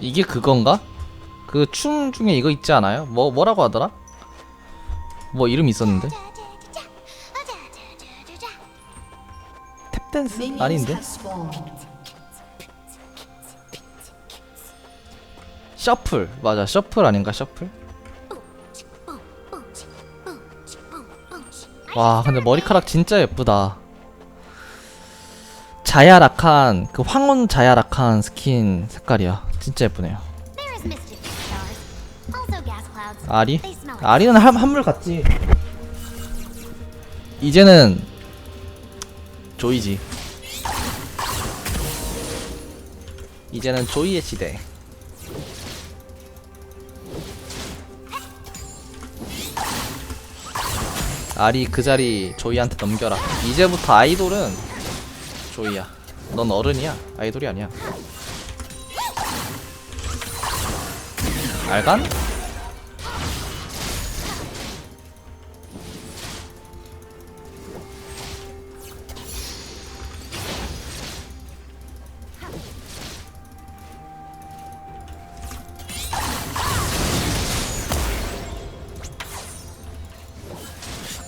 이게 그건가? 그 춤 중에 이거 있지 않아요? 뭐 뭐라고 하더라? 뭐 이름 있었는데? 탭댄스 아닌데? 셔플 맞아 셔플 아닌가 셔플? 와 근데 머리카락 진짜 예쁘다 자야락한 그 황혼 자야락한 스킨 색깔이야 진짜 예쁘네요. 아리? 아리는 한, 한물 같지. 이제는 조이지. 이제는 조이의 시대. 아리 그 자리 조이한테 넘겨라. 이제부터 아이돌은 조이야. 넌 어른이야. 아이돌이 아니야 알간?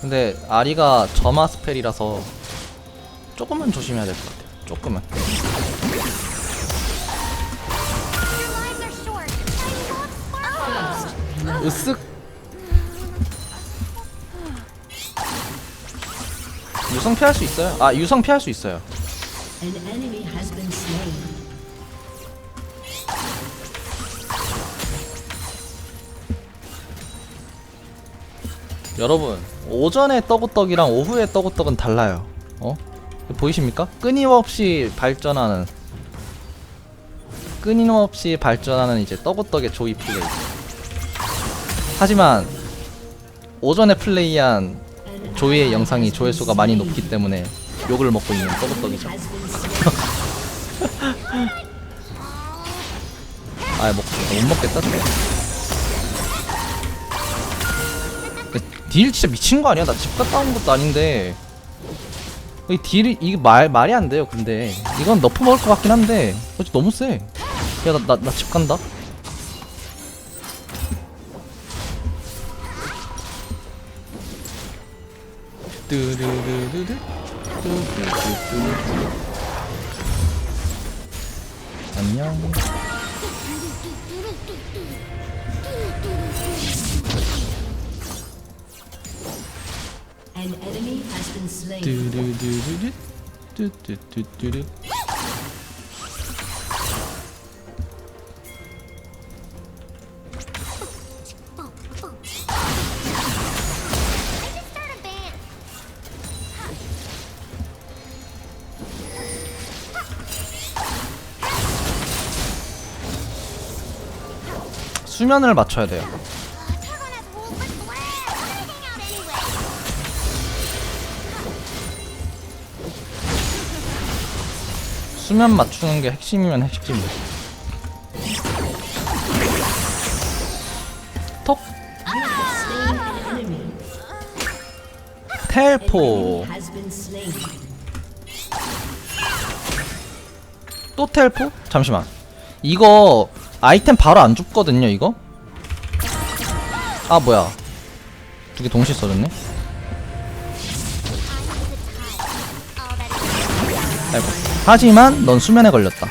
근데 아리가 점화 스펠이라서 조금만 조심해야 될 것 같아요. 조금만. 으쓱. 유성 피할 수 있어요? 아 유성 피할 수 있어요. An enemy has been slain. 여러분 오전에 떠구떡이랑 오후에 떠구떡은 달라요. 어? 보이십니까? 끊임없이 발전하는 끊임없이 발전하는 이제 떠구떡의 조이 플레이. 하지만 오전에 플레이한 조이의 영상이 조회수가 많이 높기 때문에 욕을 먹고 있는 slain. 아, 먹, 못 먹겠다, 저거. 딜 진짜 미친 거 아니야? 나 집 갔다 온 것도 아닌데. 이 딜이, 이게 말, 말이 안 돼요, 근데. 이건 너프 먹을 것 같긴 한데. 어째 너무 세. 야, 나, 나, 나 집 간다? 뚜루루루루. 뚜루루루루. 안녕. An enemy has been slain. 뚜루루루루. 뚜뚜뚜뚜루. 수면을 맞춰야 돼요. 수면 맞추는 게 핵심이면 핵심이야. 톡. 텔포. 또 텔포? 잠시만. 이거 아이템 바로 안 죽거든요. 이거. 아 뭐야? 두 개 동시에 써졌네. 아이고. 하지만 넌 수면에 걸렸다.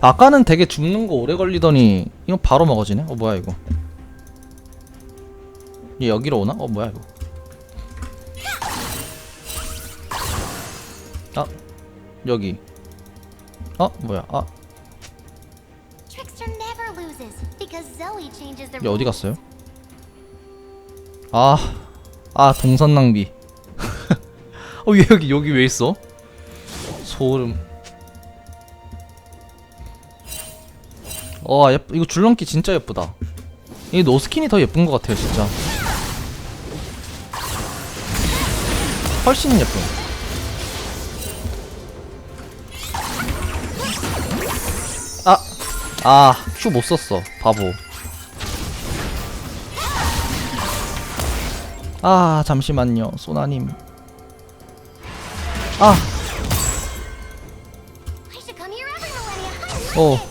아까는 되게 죽는 거 오래 걸리더니 이거 바로 먹어지네. 어 뭐야 이거? 얘 여기로 오나? 어 뭐야 이거? 여기. 어 뭐야? 아얘 어디 갔어요? 아, 아 동선 낭비. 어, 얘 여기 여기 왜 있어? 소름. 와, 예쁘, 이거 줄넘기 진짜 예쁘다. 이 노스킨이 더 예쁜 것 같아요, 진짜. 훨씬 예쁨. 아, 큐못 썼어, 바보. 아 잠시만요 소나님 아. 어.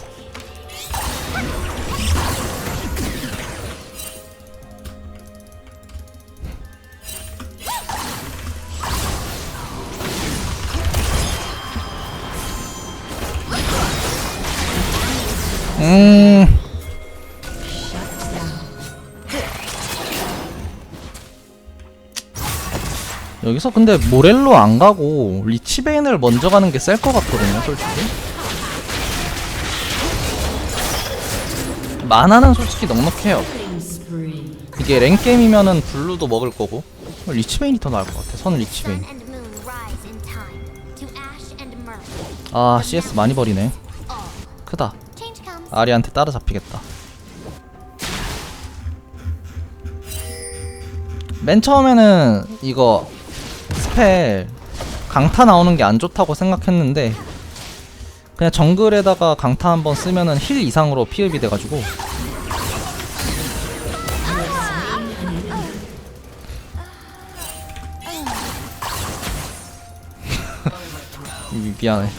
음. 여기서 근데 모렐로 안 가고 리치베인을 먼저 가는 게 셀 것 같거든요, 솔직히. 만화는 솔직히 넉넉해요. 이게 랭게임이면은 블루도 먹을 거고 리치베인이 더 나을 것 같아. 선 리치베인. 아 CS 많이 버리네. 크다. 아리한테 따라잡히겠다. 맨 처음에는 이거 스펠 강타 나오는 게 안 좋다고 생각했는데 그냥 정글에다가 강타 한번 쓰면은 힐 이상으로 피흡이 돼가지고 미- 미안해.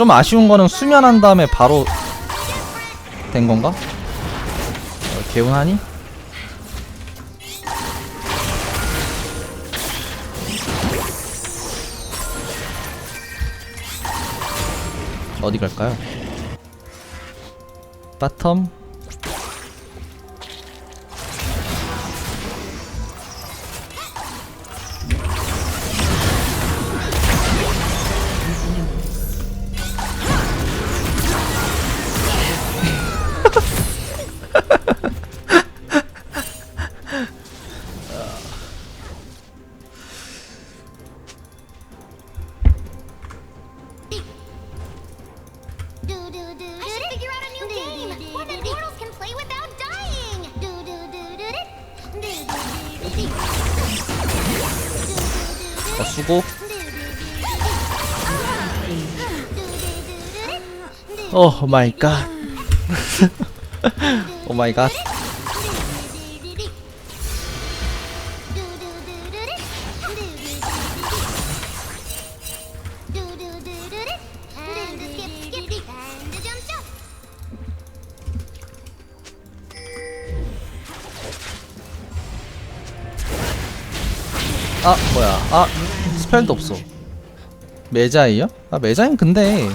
좀 아쉬운 거는 수면한 다음에 바로 된 건가? 어, 개운하니? 어디 갈까요? 바텀 오 마이 갓 오 마이 갓 아 뭐야. 아 스펠도 없어. 메자이요? 아 메자인 근데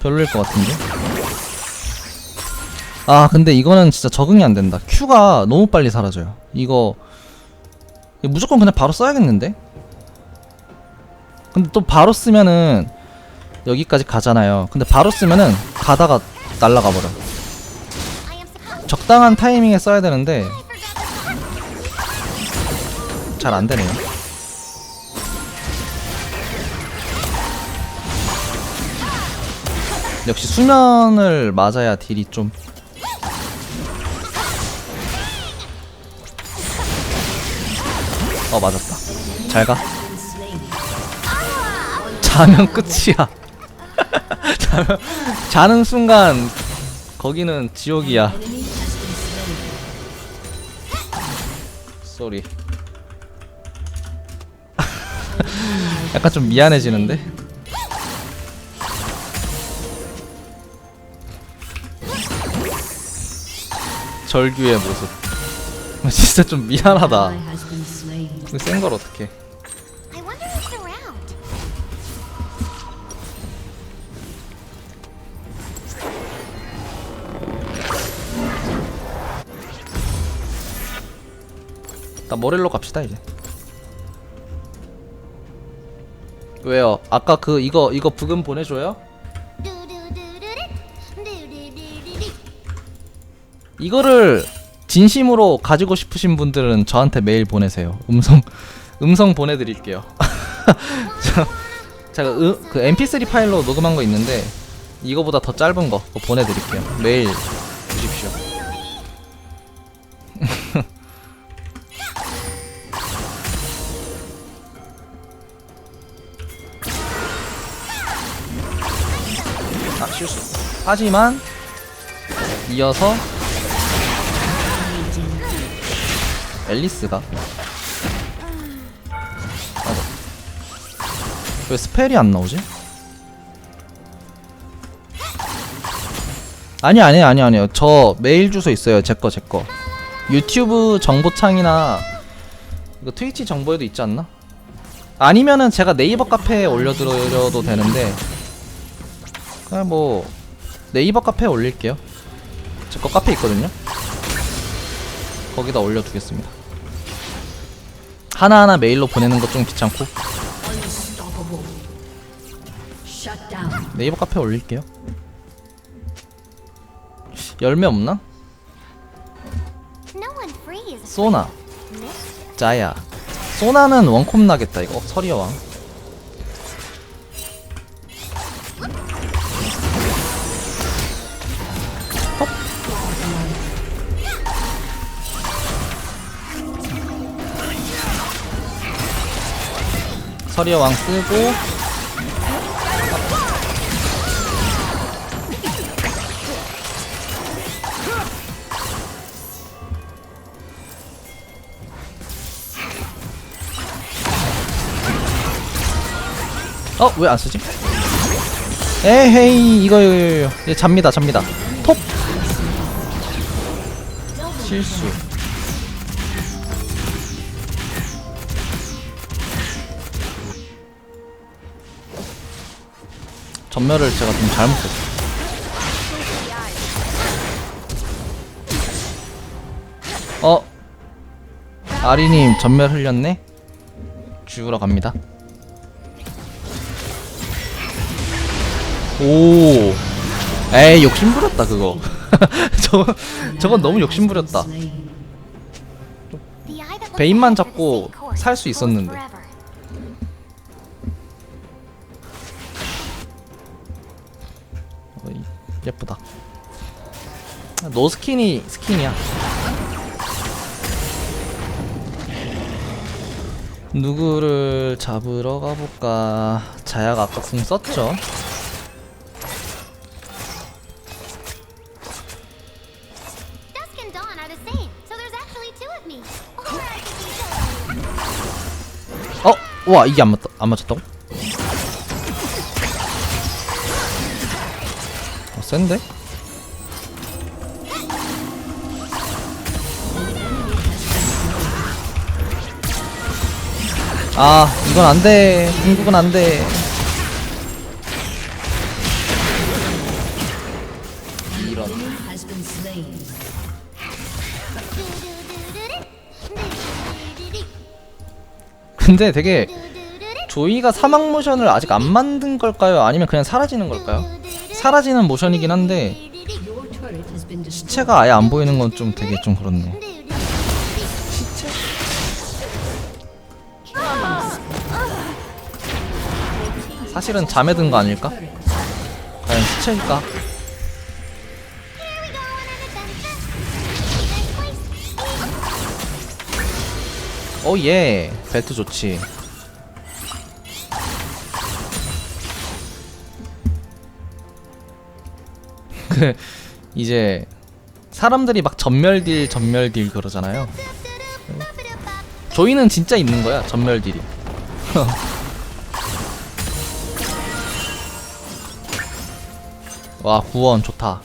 별로일 것 같은데? 아 근데 이거는 진짜 적응이 안 된다. Q가 너무 빨리 사라져요. 이거 무조건 그냥 바로 써야겠는데? 근데 또 바로 쓰면은 여기까지 가잖아요. 근데 바로 쓰면은 가다가 날라가 버려. 적당한 타이밍에 써야 되는데 잘 안 되네요. 역시 수면을 맞아야 딜이 좀. 어 맞았다. 잘 가. 자면 끝이야. 자면 자는 순간 거기는 지옥이야. 쏘리. 약간 좀 미안해지는데? 절규의 모습. 진짜 좀 미안하다. Slain. 센걸 어떻게? I wonder who's around. 나 모렐로 갑시다 이제. 왜요? 아까 그 이거 이거 부금 보내줘요? 이거를 진심으로 가지고 싶으신 분들은 저한테 메일 보내세요. 음성 음성 보내드릴게요. 저, 제가 으, 그 MP3 파일로 녹음한 거 있는데 이거보다 더 짧은 거 보내드릴게요. 메일 주십시오. 아 실수. 하지만 이어서 앨리스가? 맞아 왜 스펠이 안 나오지? 아니 아니 아니 아니요. 저 메일 주소 있어요. 제 거 제 거. 유튜브 정보창이나 이거 트위치 정보에도 있지 않나? 아니면은 제가 네이버 카페에 올려드려도 되는데 그냥 뭐 네이버 카페에 올릴게요. 제 거 카페 있거든요. 거기다 올려두겠습니다 하나하나 메일로 보내는 것 좀 귀찮고. 네이버 카페에 올릴게요 열매 없나? 소나. 짜야 소나는 원콤 나겠다 이거 어, 서리의 왕 서리의 왕 쓰고 어? 왜 안 쓰지? 에헤이 이거 이거 이거 이거 잡니다 잡니다 톡 실수 전멸을 제가 좀 잘못했어 어? 아리님 전멸 흘렸네? 죽으러 갑니다 오 에이 욕심부렸다 그거 저거 저건 너무 욕심부렸다 베인만 잡고 살 수 있었는데. 예쁘다 노 스킨이 스킨이야 누구를 잡으러 가볼까 자야가 아까 궁 썼죠 어? 와 이게 안 맞다 안 맞았다고? 센데? 아 이건 안돼 중국은 안돼 이런. 근데 되게 조이가 사막 모션을 아직 안 만든 걸까요? 아니면 그냥 사라지는 걸까요? 사라지는 모션이긴 한데. 시체가 아예 안 보이는 건 좀 되게 좀 그렇네 사실은 잠에 든 거 아닐까? 과연 시체일까? 오예 벨트 좋지 그 이제 사람들이 막 전멸딜 전멸딜 그러잖아요. 조이는 진짜 있는 거야 전멸딜이. 와 구원 좋다.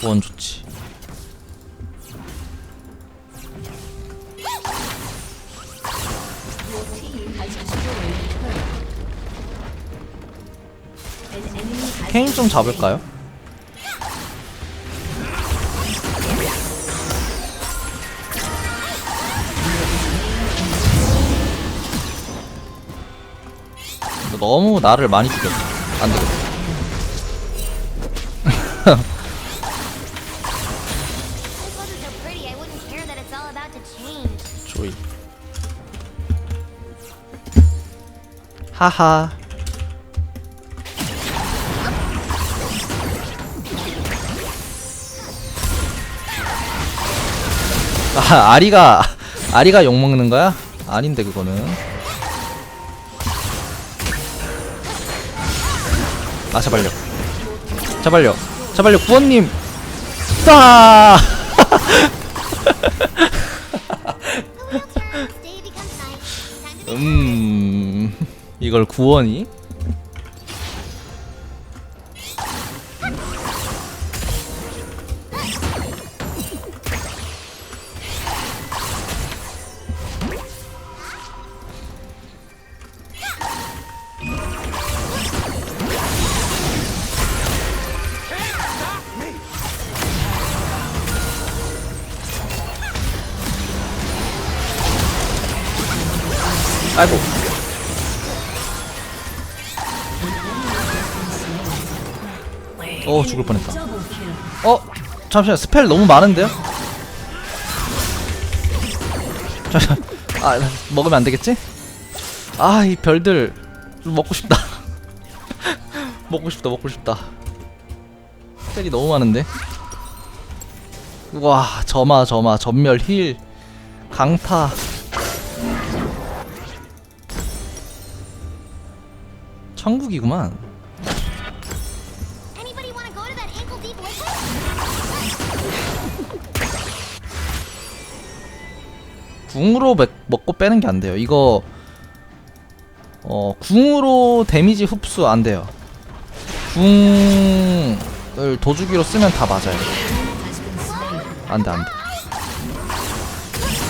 구원 좋지. 케인 좀 잡을까요? 너무 나를 많이 죽였어. 안 되겠어. This wasn't so pretty, I wouldn't care that it's all about to change. 조이. 하하. 아, 아리가 아리가 욕 먹는 거야? 아닌데 그거는. 아 제발요. 제발요 제발요 구원님 따 음 이걸 구원이 아이고 어 죽을 뻔했다. 어 잠시만 스펠 너무 많은데요? 잠시만 아 먹으면 안 되겠지? 아 이 별들 좀 먹고 싶다 먹고 싶다 먹고 싶다 스펠이 너무 많은데 와 점화 점화 전멸 힐 강타 천국이구만? 궁으로 먹, 먹고 빼는 게 안 돼요. 이거 어 궁으로 데미지 흡수 안 돼요. 궁을 도주기로 쓰면 다 맞아요. Has been slain. 안 돼, 안 돼.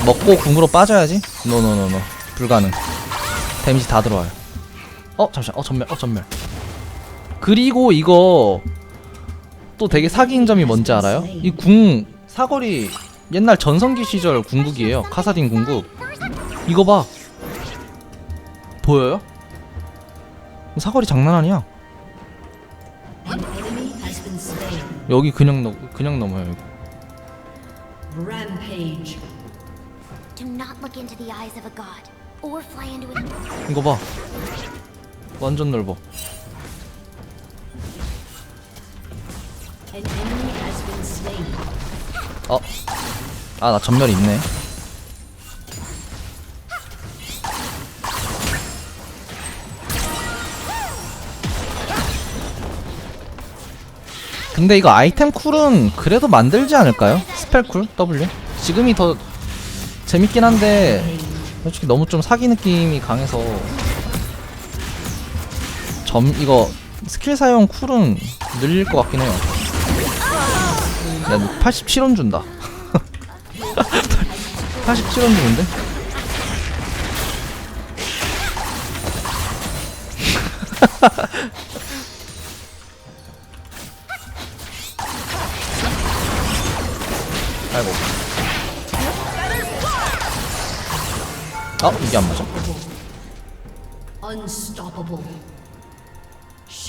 먹고 궁으로 빠져야지. 노노노노. 불가능. 데미지 다 들어와요. 어, 잠시만. 어, 전멸. 어, 전멸. 그리고 이거 또 되게 사기인 점이 뭔지 알아요? 이 궁 사거리 옛날 전성기 시절 궁극이에요. 카사딘 궁극. 이거 봐. 보여요? 사거리 장난 아니야. 여기 그냥 넘 그냥 넘어요. 이거. 이거 봐. 완전 넓어. 어. 아, 나 전멸 있네. 근데 이거 아이템 쿨은 그래도 만들지 않을까요? 스펠 쿨? W? 지금이 더 재밌긴 한데 솔직히 너무 좀 사기 느낌이 강해서 점 이거 스킬 사용 쿨은 늘릴 것 같긴 해요. 야, 87원 준다. 87원 주는데? 아이고. 어, 이게 안 맞아.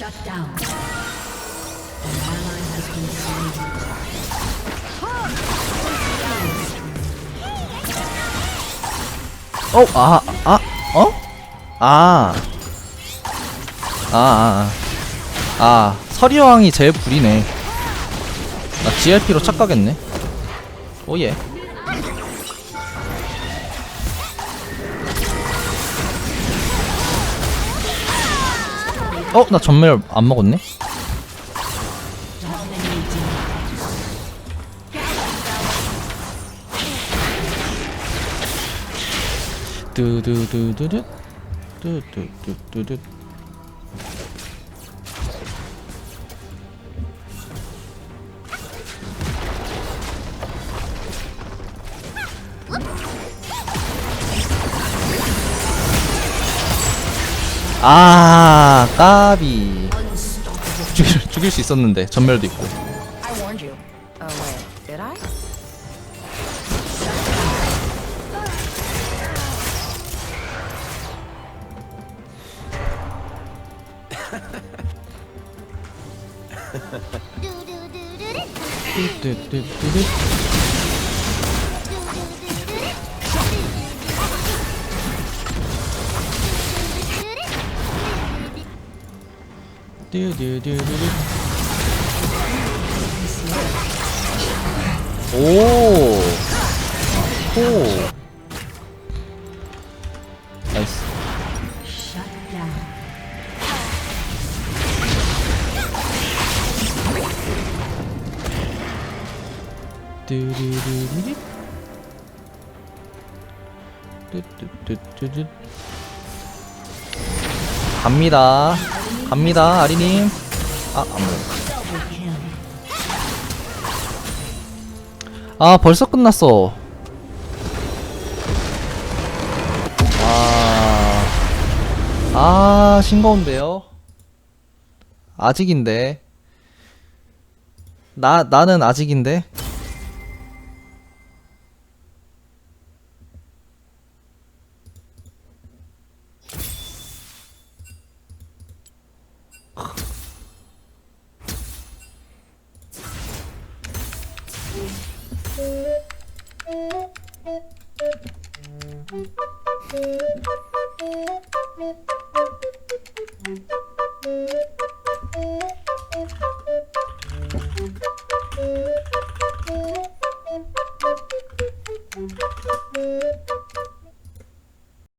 Shut down. An ally has been slain. 어, 아, 아, 어? 아. 아, 아, 아. 아, 서리왕이 제일 불이네. 나 GRP로 착각했네. 오예. 어, 나 전멸 안 먹었네. 뚜두두두두. 뚜두두두두. 아 까비. 죽일, 죽일 수 있었는데 전멸도 있고 I warned you. Oh wait, did I? Do do do do do. 뚜뚜뚜뚜뚜. 오! 호! 나이스. 뚜루루루리 뚜뚜뚜뚜뚜 갑니다. 갑니다, 아리님. 아, 안 보여. Double kill. 아, 벌써 끝났어. 아, 아, 싱거운데요? 아직인데. 나, 나는 아직인데.